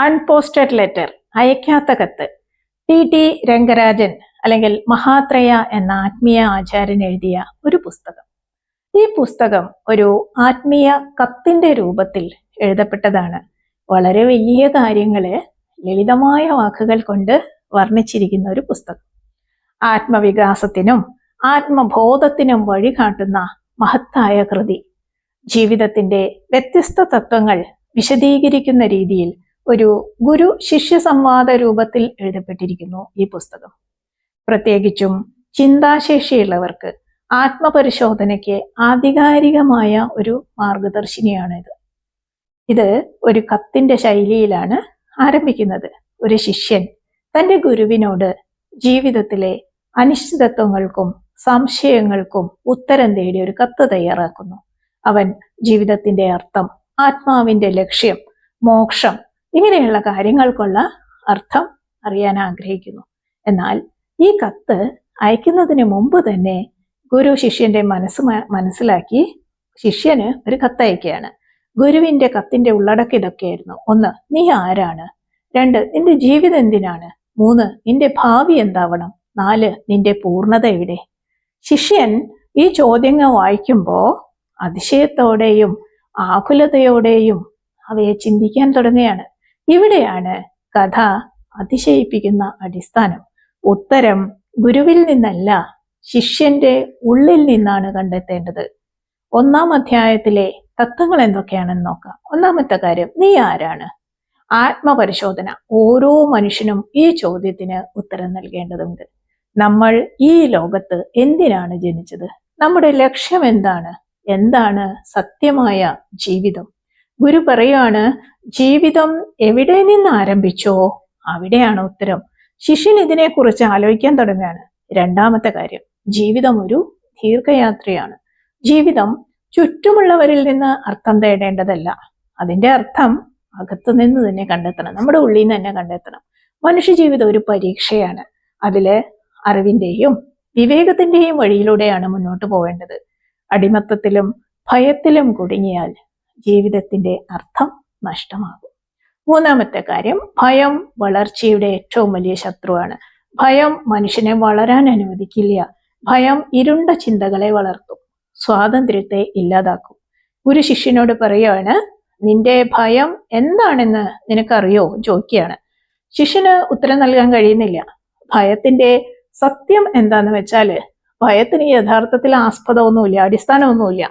അൺപോസ്റ്റഡ് letter അയക്കാത്ത കത്ത് T. T. Rangarajan അല്ലെങ്കിൽ മഹാത്രയ എന്ന ആത്മീയ ആചാര്യൻ എഴുതിയ ഒരു പുസ്തകം. ഈ പുസ്തകം ഒരു ആത്മീയ കത്തിന്റെ രൂപത്തിൽ എഴുതപ്പെട്ടതാണ്. വളരെ വലിയ കാര്യങ്ങൾ ലളിതമായ വാക്കുകൾ കൊണ്ട് വർണിച്ചിരിക്കുന്ന ഒരു പുസ്തകം. ആത്മവികാസത്തിനും ആത്മബോധത്തിനും വഴി വഴികാട്ടുന്ന മഹത്തായ കൃതി. ജീവിതത്തിന്റെ വ്യത്യസ്ത തത്വങ്ങൾ വിശദീകരിക്കുന്ന രീതിയിൽ ഒരു ഗുരു ശിഷ്യ സംവാദ രൂപത്തിൽ എഴുതപ്പെട്ടിരിക്കുന്നു ഈ പുസ്തകം. പ്രത്യേകിച്ചും ചിന്താശേഷിയുള്ളവർക്ക് ആത്മപരിശോധനയ്ക്ക് ആധികാരികമായ ഒരു മാർഗദർശിനിയാണിത് ഇത് ഒരു കത്തിന്റെ ശൈലിയിലാണ് ആരംഭിക്കുന്നത്. ഒരു ശിഷ്യൻ തന്റെ ഗുരുവിനോട് ജീവിതത്തിലെ അനിശ്ചിതത്വങ്ങൾക്കും സംശയങ്ങൾക്കും ഉത്തരം തേടി ഒരു കത്ത് തയ്യാറാക്കുന്നു. അവൻ ജീവിതത്തിന്റെ അർത്ഥം ആത്മാവിന്റെ ലക്ഷ്യം മോക്ഷം ഇങ്ങനെയുള്ള കാര്യങ്ങൾക്കുള്ള അർത്ഥം അറിയാൻ ആഗ്രഹിക്കുന്നു. എന്നാൽ ഈ കത്ത് അയക്കുന്നതിന് മുമ്പ് തന്നെ ഗുരു ശിഷ്യന്റെ മനസ്സ് മനസ്സിലാക്കി ശിഷ്യന് ഒരു കത്ത് അയക്കുകയാണ്. ഗുരുവിന്റെ കത്തിന്റെ ഉള്ളടക്കം ഇതൊക്കെയായിരുന്നു. ഒന്ന് നീ ആരാണ്? രണ്ട് നിന്റെ ജീവിതം എന്തിനാണ്? മൂന്ന് നിന്റെ ഭാവി എന്താവണം? നാല് നിന്റെ പൂർണത എവിടെ? ശിഷ്യൻ ഈ ചോദ്യങ്ങൾ വായിക്കുമ്പോൾ അതിശയത്തോടെയും ആകുലതയോടെയും അവയെ ചിന്തിക്കാൻ തുടങ്ങുകയാണ്. ഇവിടെയാണ് കഥ അതിശയിപ്പിക്കുന്ന അടിസ്ഥാനം. ഉത്തരം ഗുരുവിൽ നിന്നല്ല ശിഷ്യന്റെ ഉള്ളിൽ നിന്നാണ് കണ്ടെത്തേണ്ടത്. ഒന്നാം അധ്യായത്തിലെ തത്വങ്ങൾ എന്തൊക്കെയാണെന്ന് നോക്കാം. ഒന്നാമത്തെ കാര്യം നീ ആരാണ്? ആത്മപരിശോധന. ഓരോ മനുഷ്യനും ഈ ചോദ്യത്തിന് ഉത്തരം നൽകേണ്ടതുണ്ട്. നമ്മൾ ഈ ലോകത്ത് എന്തിനാണ് ജനിച്ചത്? നമ്മുടെ ലക്ഷ്യം എന്താണ്? എന്താണ് സത്യമായ ജീവിതം? ഗുരു പറയാണ് ജീവിതം എവിടെ നിന്ന് ആരംഭിച്ചോ അവിടെയാണ് ഉത്തരം. ശിഷ്യൻ ഇതിനെക്കുറിച്ച് ആലോചിക്കാൻ തുടങ്ങുകയാണ്. രണ്ടാമത്തെ കാര്യം ജീവിതം ഒരു ദീർഘയാത്രയാണ്. ജീവിതം ചുറ്റുമുള്ളവരിൽ നിന്ന് അർത്ഥം തേടേണ്ടതല്ല. അതിന്റെ അർത്ഥം അകത്തു നിന്ന് തന്നെ കണ്ടെത്തണം. നമ്മുടെ ഉള്ളിൽ നിന്ന് തന്നെ കണ്ടെത്തണം. മനുഷ്യ ജീവിതം ഒരു പരീക്ഷയാണ്. അതിൽ അറിവിന്റെയും വിവേകത്തിന്റെയും വഴിയിലൂടെയാണ് മുന്നോട്ട് പോവേണ്ടത്. അടിമത്തത്തിലും ഭയത്തിലും കുടുങ്ങിയാൽ ജീവിതത്തിന്റെ അർത്ഥം നഷ്ടമാകും. മൂന്നാമത്തെ കാര്യം ഭയം വളർച്ചയുടെ ഏറ്റവും വലിയ ശത്രുവാണ്. ഭയം മനുഷ്യനെ വളരാൻ അനുവദിക്കില്ല. ഭയം ഇരുണ്ട ചിന്തകളെ വളർത്തും. സ്വാതന്ത്ര്യത്തെ ഇല്ലാതാക്കും. ഒരു ശിഷ്യനോട് പറയുകയാണ് നിന്റെ ഭയം എന്താണെന്ന് നിനക്കറിയോ? ചോദിക്കുകയാണ്. ശിഷ്യന് ഉത്തരം നൽകാൻ കഴിയുന്നില്ല. ഭയത്തിന്റെ സത്യം എന്താന്ന് വെച്ചാൽ ഭയത്തിന് യഥാർത്ഥത്തിൽ ആസ്പദമൊന്നുമില്ല അടിസ്ഥാനമൊന്നുമില്ല.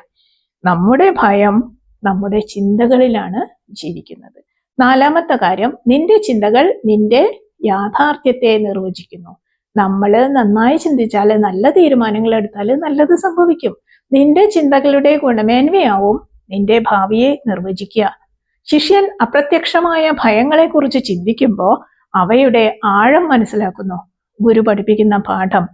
നമ്മുടെ ഭയം നമ്മുടെ ചിന്തകളിലാണ് ജീവിക്കുന്നത്. നാലാമത്തെ കാര്യം നിന്റെ ചിന്തകൾ നിന്റെ യാഥാർത്ഥ്യത്തെ നിർവചിക്കുന്നു. നമ്മൾ നന്നായി ചിന്തിച്ചാൽ നല്ല തീരുമാനങ്ങൾ എടുത്താൽ നല്ലത് സംഭവിക്കും. നിന്റെ ചിന്തകളുടെ ഗുണമേന്മയാവും നിന്റെ ഭാവിയെ നിർവചിക്കുക. ശിഷ്യൻ അപ്രത്യക്ഷമായ ഭയങ്ങളെക്കുറിച്ച് ചിന്തിക്കുമ്പോൾ അവയുടെ ആഴം മനസ്സിലാക്കുന്നു. ഗുരു പഠിപ്പിക്കുന്ന പാഠം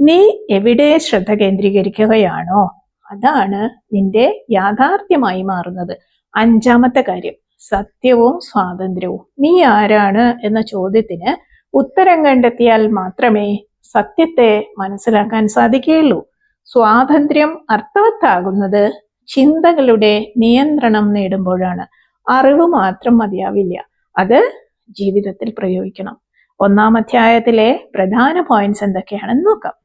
നീ എവിടെ ശ്രദ്ധ കേന്ദ്രീകരിക്കുകയാണോ? അതാണ് നിന്റെ യാഥാർത്ഥ്യമായി മാറുന്നത്. അഞ്ചാമത്തെ കാര്യം സത്യവും സ്വാതന്ത്ര്യവും. നീ ആരാണ് എന്ന ചോദ്യത്തിന് ഉത്തരം കണ്ടെത്തിയാൽ മാത്രമേ സത്യത്തെ മനസ്സിലാക്കാൻ സാധിക്കുകയുള്ളൂ. സ്വാതന്ത്ര്യം അർത്ഥവത്താകുന്നത് ചിന്തകളുടെ നിയന്ത്രണം നേടുമ്പോഴാണ്. അറിവ് മാത്രം മതിയാവില്ല. അത് ജീവിതത്തിൽ പ്രയോഗിക്കണം. ഒന്നാം അധ്യായത്തിലെ പ്രധാന പോയിന്റ്സ് എന്തൊക്കെയാണെന്ന് നോക്കാം.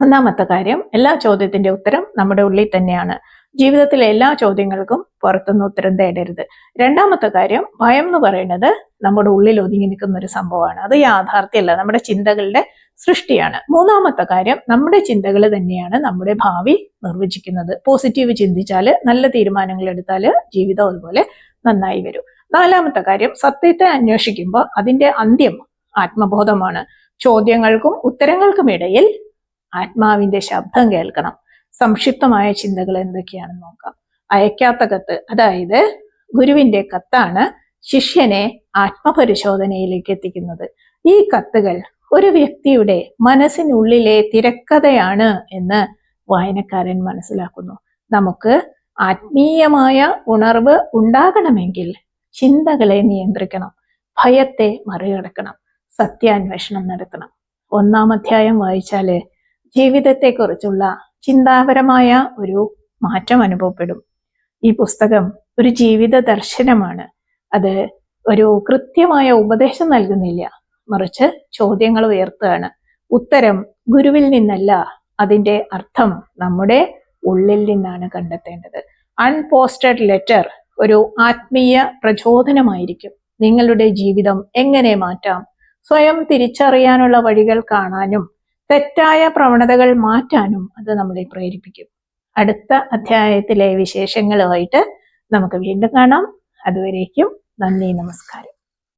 ഒന്നാമത്തെ കാര്യം എല്ലാ ചോദ്യത്തിന്റെ ഉത്തരം നമ്മുടെ ഉള്ളിൽ തന്നെയാണ്. ജീവിതത്തിലെ എല്ലാ ചോദ്യങ്ങൾക്കും പുറത്തുനിന്ന് ഉത്തരം തേടരുത്. രണ്ടാമത്തെ കാര്യം ഭയം എന്ന് പറയുന്നത് നമ്മുടെ ഉള്ളിൽ ഒതുങ്ങി നിൽക്കുന്ന ഒരു സംഭവമാണ്. അത് യാഥാർത്ഥ്യമല്ല നമ്മുടെ ചിന്തകളുടെ സൃഷ്ടിയാണ്. മൂന്നാമത്തെ കാര്യം നമ്മുടെ ചിന്തകൾ തന്നെയാണ് നമ്മുടെ ഭാവി നിർവചിക്കുന്നത്. പോസിറ്റീവ് ചിന്തിച്ചാൽ നല്ല തീരുമാനങ്ങൾ എടുത്താൽ ജീവിതം അതുപോലെ നന്നായി വരും. നാലാമത്തെ കാര്യം സത്യത്തെ അന്വേഷിക്കുമ്പോൾ അതിന്റെ അന്ത്യം ആത്മബോധമാണ്. ചോദ്യങ്ങൾക്കും ഉത്തരങ്ങൾക്കും ഇടയിൽ ആത്മാവിന്റെ ശബ്ദം കേൾക്കണം. സംക്ഷിപ്തമായ ചിന്തകൾ എന്തൊക്കെയാണെന്ന് നോക്കാം. അയക്കാത്ത കത്ത് അതായത് ഗുരുവിന്റെ കത്താണ് ശിഷ്യനെ ആത്മപരിശോധനയിലേക്ക് എത്തിക്കുന്നത്. ഈ കത്തുകൾ ഒരു വ്യക്തിയുടെ മനസ്സിനുള്ളിലെ തിരക്കഥയാണ് എന്ന് വായനക്കാരൻ മനസ്സിലാക്കുന്നു. നമുക്ക് ആത്മീയമായ ഉണർവ് ഉണ്ടാകണമെങ്കിൽ ചിന്തകളെ നിയന്ത്രിക്കണം ഭയത്തെ മറികടക്കണം സത്യാന്വേഷണം നടത്തണം. ഒന്നാം അധ്യായം വായിച്ചാൽ ജീവിതത്തെക്കുറിച്ചുള്ള ചിന്താപരമായ ഒരു മാറ്റം അനുഭവപ്പെടും. ഈ പുസ്തകം ഒരു ജീവിത ദർശനമാണ്. അത് ഒരു കൃത്യമായ ഉപദേശം നൽകുന്നില്ല. മറിച്ച് ചോദ്യങ്ങൾ ഉയർത്തുകയാണ്. ഉത്തരം ഗുരുവിൽ നിന്നല്ല അതിന്റെ അർത്ഥം നമ്മുടെ ഉള്ളിൽ നിന്നാണ് കണ്ടെത്തേണ്ടത്. അൺപോസ്റ്റഡ് ലെറ്റർ ഒരു ആത്മീയ പ്രചോദനമായിരിക്കും. നിങ്ങളുടെ ജീവിതം എങ്ങനെ മാറ്റാം? സ്വയം തിരിച്ചറിയാനുള്ള വഴികൾ കാണാനും തെറ്റായ പ്രവണതകൾ മാറ്റാനും അത് നമ്മളെ പ്രേരിപ്പിക്കും. അടുത്ത അധ്യായത്തിലെ വിശേഷങ്ങളുമായിട്ട് നമുക്ക് വീണ്ടും കാണാം. അതുവരേക്കും നന്ദി നമസ്കാരം.